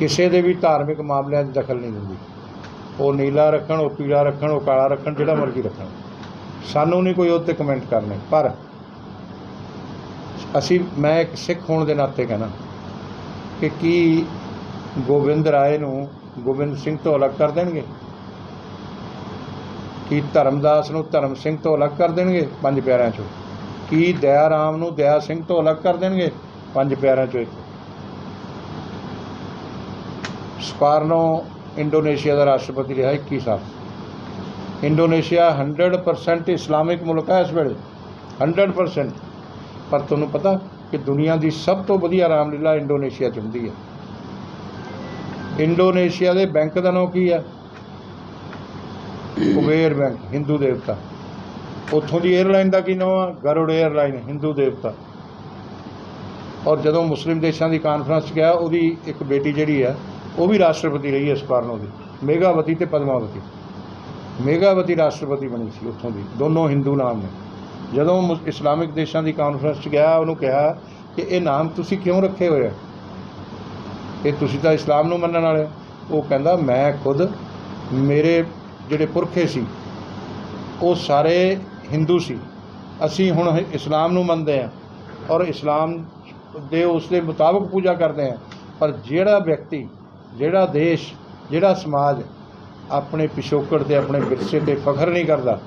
ਕਿਸੇ ਦੇ ਵੀ ਧਾਰਮਿਕ ਮਾਮਲਿਆਂ 'ਚ ਦਖਲ ਨਹੀਂ ਦਿੰਦੀ। ਉਹ ਨੀਲਾ ਰੱਖਣ, ਉਹ ਪੀਲਾ ਰੱਖਣ, ਉਹ ਕਾਲਾ ਰੱਖਣ, ਜਿਹੜਾ ਮਰਜ਼ੀ ਰੱਖਣ। ਸਾਨੂੰ ਨਹੀਂ ਕੋਈ ਉਹ 'ਤੇ ਕਮੈਂਟ ਕਰਨੇ। ਪਰ ਅਸੀਂ, ਮੈਂ ਇੱਕ ਸਿੱਖ ਹੋਣ ਦੇ ਨਾਤੇ ਕਹਿਣਾ ਕਿ ਕੀ ਗੋਬਿੰਦ ਰਾਏ ਨੂੰ ਗੋਬਿੰਦ ਸਿੰਘ ਤੋਂ ਅਲੱਗ ਕਰ ਦੇਣਗੇ? ਕੀ ਧਰਮਦਾਸ ਨੂੰ ਧਰਮ ਸਿੰਘ ਤੋਂ ਅਲੱਗ ਕਰ ਦੇਣਗੇ ਪੰਜ ਪਿਆਰਿਆਂ ਚੋਂ? ਕੀ ਦਇਆ ਰਾਮ ਨੂੰ ਦਇਆ ਸਿੰਘ ਤੋਂ ਅਲੱਗ ਕਰ ਦੇਣਗੇ ਪੰਜ ਪਿਆਰਿਆਂ ਚੋਂ ਇੱਕ? ਸਕਾਰਨੋ ਇੰਡੋਨੇਸ਼ੀਆ ਦਾ ਰਾਸ਼ਟਰਪਤੀ ਰਿਹਾ 21 ਸਾਲ। ਇੰਡੋਨੇਸ਼ੀਆ 100% ਇਸਲਾਮਿਕ ਮੁਲਕ ਹੈ ਇਸ ਵੇਲੇ। 100% ਪਰ ਤੁਹਾਨੂੰ ਪਤਾ ਕਿ ਦੁਨੀਆ ਦੀ ਸਭ ਤੋਂ ਵਧੀਆ ਰਾਮਲੀਲਾ ਇੰਡੋਨੇਸ਼ੀਆ 'ਚ ਹੁੰਦੀ ਹੈ। ਇੰਡੋਨੇਸ਼ੀਆ ਦੇ ਬੈਂਕ ਦਾ ਨਾਮ ਕੀ ਹੈ? ਕੁਬੇਰ ਬੈਂਕ, ਹਿੰਦੂ ਦੇਵਤਾ। ਉੱਥੋਂ ਦੀ 에ਅਰਲਾਈਨ ਦਾ ਕੀ ਨਾਮ ਆ? ਗਰੁੜ 에ਅਰਲਾਈਨ ਹਿੰਦੂ ਦੇਵਤਾ। ਔਰ ਜਦੋਂ ਮੁਸਲਿਮ ਦੇਸ਼ਾਂ ਦੀ ਕਾਨਫਰੰਸ 'ਚ ਗਿਆ, ਉਹਦੀ ਇੱਕ ਬੇਟੀ ਜਿਹੜੀ ਹੈ ਉਹ ਵੀ ਰਾਸ਼ਟਰਪਤੀ ਰਹੀ ਹੈ ਸਪਾਰਨੋ ਦੀ ਮੇਗਾਵਤੀ ਤੇ ਪਦਮਾਵਤੀ। ਮੇਗਾਵਤੀ ਰਾਸ਼ਟਰਪਤੀ ਬਣੀ ਸੀ ਉੱਥੋਂ ਦੀ। ਦੋਨੋਂ ਹਿੰਦੂ ਨਾਮ ਨੇ। ਜਦੋਂ ਮੁਸ- ਇਸਲਾਮਿਕ ਦੇਸ਼ਾਂ ਦੀ ਕਾਨਫਰੰਸ 'ਚ ਗਿਆ, ਉਹਨੂੰ ਕਿਹਾ ਕਿ ਇਹ ਨਾਮ ਤੁਸੀਂ ਕਿਉਂ ਰੱਖੇ ਹੋਏ ਆ? ਇਹ ਤੁਸੀਂ ਤਾਂ ਇਸਲਾਮ ਨੂੰ ਮੰਨਣ ਵਾਲੇ ਹੋ। ਉਹ ਕਹਿੰਦਾ, ਮੈਂ ਖੁਦ ਮੇਰੇ ਜਿਹੜੇ ਪੁਰਖੇ ਸੀ, ਉਹ ਸਾਰੇ ਹਿੰਦੂ ਸੀ। ਅਸੀਂ ਹੁਣ ਇਸਲਾਮ ਨੂੰ ਮੰਨਦੇ ਹਾਂ ਔਰ ਇਸਲਾਮ ਦੇ ਉਸ ਦੇ ਮੁਤਾਬਕ ਪੂਜਾ ਕਰਦੇ ਹਾਂ। ਪਰ ਜਿਹੜਾ ਵਿਅਕਤੀ ਜਿਹੜਾ ਦੇਸ਼, ਜਿਹੜਾ ਸਮਾਜ ਆਪਣੇ ਪਿਛੋਕੜ ਤੇ, ਆਪਣੇ ਵਿਰਸੇ ਤੇ ਫਖਰ ਨਹੀਂ ਕਰਦਾ,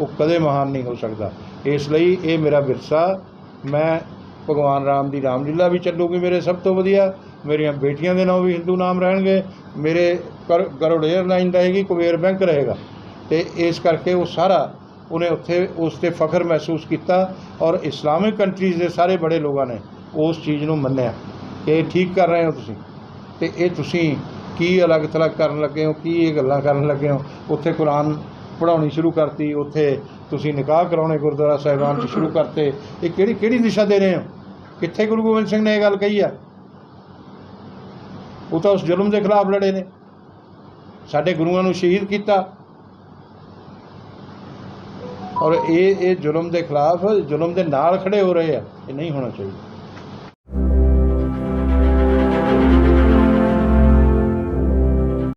ਉਹ ਕਦੇ ਮਹਾਨ ਨਹੀਂ ਹੋ ਸਕਦਾ। ਇਸ ਲਈ ਇਹ ਮੇਰਾ ਵਿਰਸਾ, ਮੈਂ ਭਗਵਾਨ ਰਾਮ ਦੀ ਰਾਮਲੀਲਾ ਵੀ ਚੱਲੂਗੀ ਮੇਰੇ ਸਭ ਤੋਂ ਵਧੀਆ, ਮੇਰੀਆਂ ਬੇਟੀਆਂ ਦੇ ਨਾਮ ਵੀ ਹਿੰਦੂ ਨਾਮ ਰਹਿਣਗੇ, ਮੇਰੇ ਕਰ- ਗਰੁੜ 에ਅਰਲਾਈਨ ਰਹੇਗੀ ਕੁਬੇਰ ਬੈਂਕ ਰਹੇਗਾ। ਤੇ ਇਸ ਕਰਕੇ ਉਹ ਸਾਰਾ ਉਹਨੇ ਉੱਥੇ, ਉਸ ਤੇ ਫਖਰ ਮਹਿਸੂਸ ਕੀਤਾ ਔਰ ਇਸਲਾਮਿਕ ਕੰਟਰੀਜ਼ ਦੇ ਸਾਰੇ ਬੜੇ ਲੋਕਾਂ ਨੇ ਉਸ ਚੀਜ਼ ਨੂੰ ਮੰਨਿਆ। ਕਿ ਇਹ ਠੀਕ ਕਰ ਰਹੇ ਹੋ ਤੁਸੀਂ? ਤੇ ਇਹ ਤੁਸੀਂ ਕੀ ਅਲੱਗ ਥਲੱਗ ਕਰਨ ਲੱਗੇ ਹੋ? ਕੀ ਇਹ ਗੱਲਾਂ ਕਰਨ ਲੱਗੇ ਹੋ? ਉੱਥੇ ਕੁਰਾਨ ਪੜ੍ਹਾਉਣੀ ਸ਼ੁਰੂ ਕਰਤੀ, ਉੱਥੇ ਤੁਸੀਂ ਨਿਕਾਹ ਕਰਾਉਣੇ ਗੁਰਦੁਆਰਾ ਸਾਹਿਬਾਨ 'ਚ ਸ਼ੁਰੂ ਕਰਤੇ। ਇਹ ਕਿਹੜੀ ਕਿਹੜੀ ਦਿਸ਼ਾ ਦੇ ਰਹੇ ਹੋ? ਕਿੱਥੇ ਗੁਰੂ ਗੋਬਿੰਦ ਸਿੰਘ ਨੇ ਇਹ ਗੱਲ ਕਹੀ ਆ? ਉਹ ਤਾਂ ਉਸ ਜ਼ੁਲਮ ਦੇ ਖਿਲਾਫ ਲੜੇ ਨੇ। ਸਾਡੇ ਗੁਰੂਆਂ ਨੂੰ ਸ਼ਹੀਦ ਕੀਤਾ। ਔਰ ਇਹ ਇਹ ਜ਼ੁਲਮ ਦੇ ਖਿਲਾਫ, ਜ਼ੁਲਮ ਦੇ ਨਾਲ ਖੜੇ ਹੋ ਰਹੇ ਆ। ਇਹ ਨਹੀਂ ਹੋਣਾ ਚਾਹੀਦਾ।